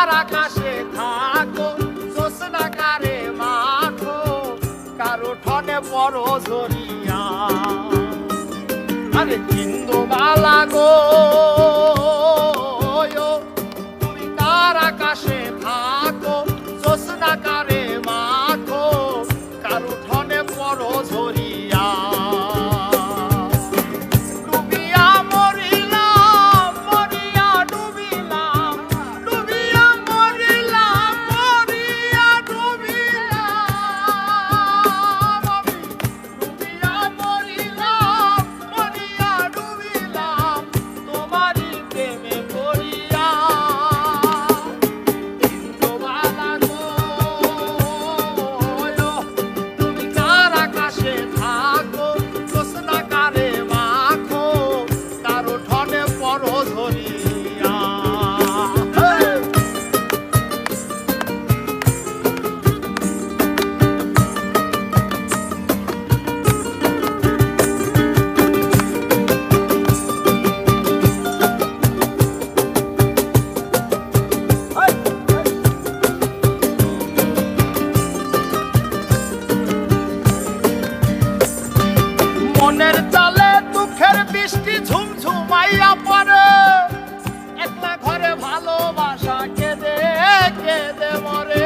তোমার আকাশে থাকো জোসনা কারে মাখো, কারও ঠনে বড় জরিয়া। আরে হিন্দু বালা গো তুমি তার আকাশে থাকো জোসনা কারে বৃষ্টি ঝুমঝুমাইয়া পরে একলা ঘরে ভালোবাসা কেঁদে কেঁদে মরে।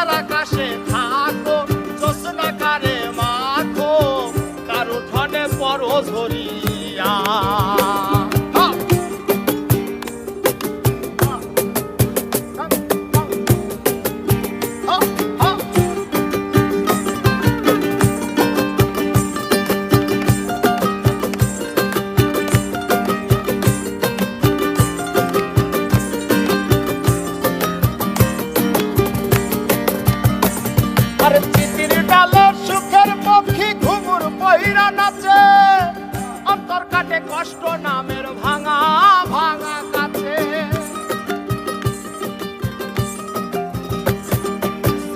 তুমি কার আকাশে আর চিতির ডালে সুখের পক্ষী ঘুঙুর পহিরা নাচে। অন্তর কাটে কষ্ট, নামের ভাঙা ভাঙা কাছে।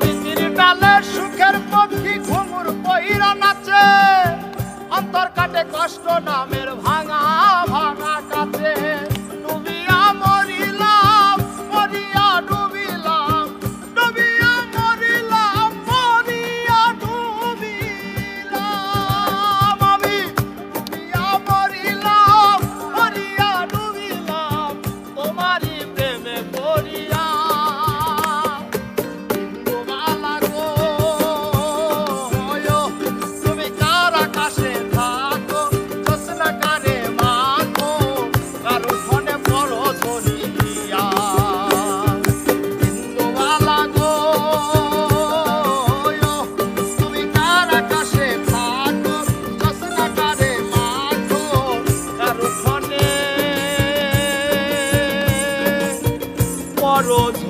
চিতির ডালে সুখের পক্ষী ঘুঙুর পহিরা নাচে। অন্তর কাটে কষ্ট, নামের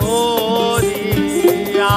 ধরিয়া